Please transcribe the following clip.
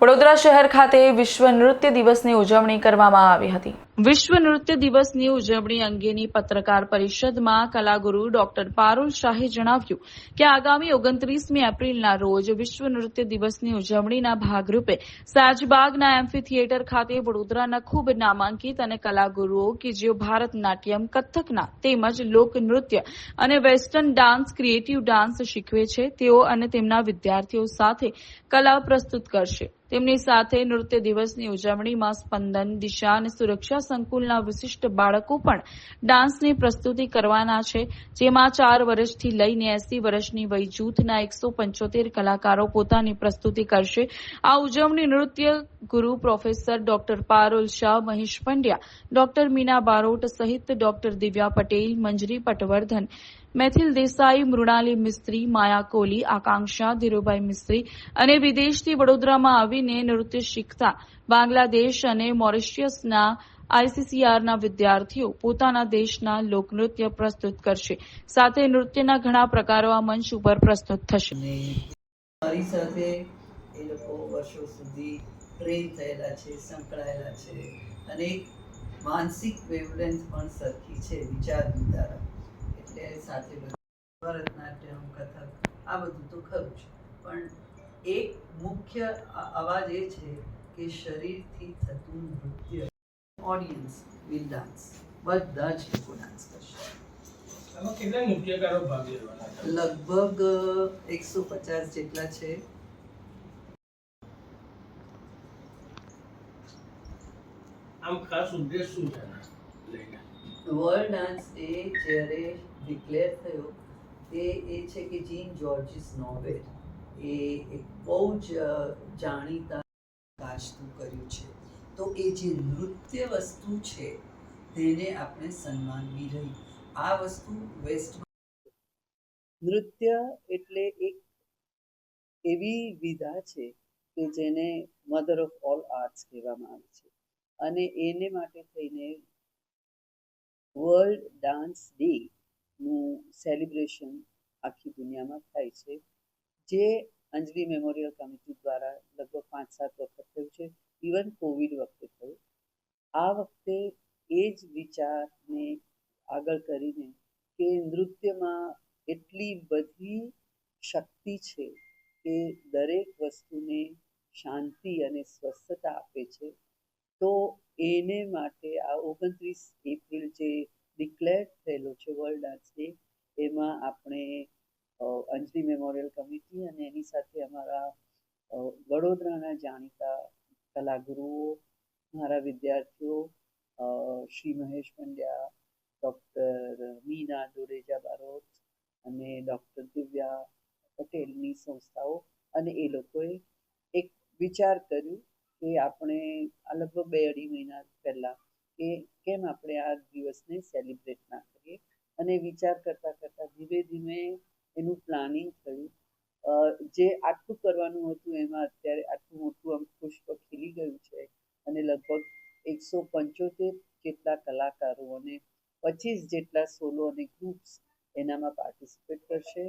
વડોદરા શહેર ખાતે વિશ્વ નૃત્ય દિવસની ઉજવણી કરવામાં આવી હતી. વિશ્વ નૃત્ય દિવસની ઉજવણી અંગેની પત્રકાર પરિષદમાં કલાગુરુ ડોક્ટર પારુલ શાહે જણાવ્યું કે આગામી ઓગણત્રીસમી એપ્રિલના રોજ વિશ્વ નૃત્ય દિવસની ઉજવણીના ભાગરૂપે સાજબાગના એમ્ફી થિયેટર ખાતે વડોદરાના ખૂબ નામાંકિત અને કલાગુરુઓ કે જેઓ ભારતનાટ્યમ, કથકના તેમજ લોકનૃત્ય અને વેસ્ટર્ન ડાન્સ, ક્રિએટિવ ડાન્સ શીખવે છે, તેઓ અને તેમના વિદ્યાર્થીઓ સાથે કલા પ્રસ્તુત કરશે. તેમની સાથે નૃત્ય દિવસની ઉજવણીમાં સ્પંદન, દિશા અને સુરક્ષા સંકુલના વિશિષ્ટ બાળકો પણ ડાન્સની પ્રસ્તુતિ કરવાના છે, જેમાં ચાર વર્ષથી લઈને એસી વર્ષની વય જૂથના એકસો પંચોતેર કલાકારો પોતાની પ્રસ્તુતિ કરશે. આ ઉજવણી નૃત્ય ગુરુ professor doctor Parul Shah Mahesh Pandya, doctor Meena Barot સહિત ડોક્ટર દિવ્યા પટેલ, મંજરી પટવર્ધન, મેથિલ દેસાઈ, મૃણાલી મિસ્ત્રી, માયા કોહલી આકાંક્ષા, ધીરુભાઈ મિસ્ત્રી અને વિદેશથી વડોદરામાં આવીને નૃત્ય શીખતા બાંગ્લાદેશ અને મોરિશિયસના આઈસીસીઆરના વિદ્યાર્થીઓ પોતાના દેશના લોકનૃત્ય પ્રસ્તુત કરશે. સાથે નૃત્યના ઘણા પ્રકારો આ મંચ ઉપર પ્રસ્તુત થશે. મારી સાથે એ લોકો વર્ષો સુધી ટ્રેન થયેલા છે, સંકળાયેલા છે અને માનસિક વેવલેન્થ પણ સરખી છે વિચાર વિધારા એટલે સાથે ભરતનાટ્યમ, કથક, આ બધું તો ખરું છે પણ એક મુખ્ય અવાજ એ છે કે શરીરથી થતું નૃત્ય ઓડિયન્સ વિલ ડાન્સ બધા જ લોકો ડાન્સ કરશે. લગભગ એકસો પચાસ જેટલા છે. આમ ખાસ ઉદ્દેશ શું છે વર્લ્ડ ડાન્સ ડે જ્યારે ડિક્લેર થયો તે એ છે કે જીન જોર્જિસ નોવેલ એ એક બહુ જ જાણીતા કાચતું કર્યું છે. તો એ જે નૃત્ય વસ્તુ છે, તેને આપણે સન્માનવી રહી આ વસ્તુ વેસ્ટ નૃત્ય એટલે એક એવી વિધા છે કે જેને મધર ઓફ ઓલ આર્ટ્સ કહેવામાં આવે છે. અને એને માટે થઈને વર્લ્ડ ડાન્સ ડે નું સેલિબ્રેશન આખી દુનિયામાં થાય છે. જે અંજલિ મેમોરિયલ કમિટી દ્વારા લગભગ પાંચ સાત વખત થયું છે. ઇવન કોવિડ વખતે થયું. આ વખતે એ જ વિચારને આગળ કરીને કે નૃત્યમાં એટલી બધી શક્તિ છે કે દરેક વસ્તુને શાંતિ અને સ્વસ્થતા આપે છે, તો એને માટે આ ઓગણત્રીસ એપ્રિલ જે ડિક્લેર થયેલો છે વર્લ્ડ ડાન્સ ડે એમાં આપણે અંજલી મેમોરિયલ કમિટી અને એની સાથે અમારા વડોદરાના જાણીતા કલાગુરુઓ મારા વિદ્યાર્થીઓ શ્રી મહેશ પંડ્યા, ડૉક્ટર મીના દોરેજા બારોટ અને ડૉક્ટર દિવ્યા પટેલની સંસ્થાઓ. અને એ લોકોએ એક વિચાર કર્યું કે આપણે આ લગભગ બે અઢી મહિના પહેલાં કે કેમ આપણે આ દિવસને સેલિબ્રેટ ના કરીએ? અને વિચાર કરતાં કરતાં ધીમે ધીમે એનું પ્લાનિંગ થયું. જે આટલું કરવાનું હતું એમાં અત્યારે આટલું મોટું આમ પુષ્પ ખીલી ગયું છે અને લગભગ એકસો પંચોતેર જેટલા કલાકારો અને પચીસ જેટલા સોલો અને ગ્રુપ્સ એનામાં પાર્ટિસિપેટ કરશે.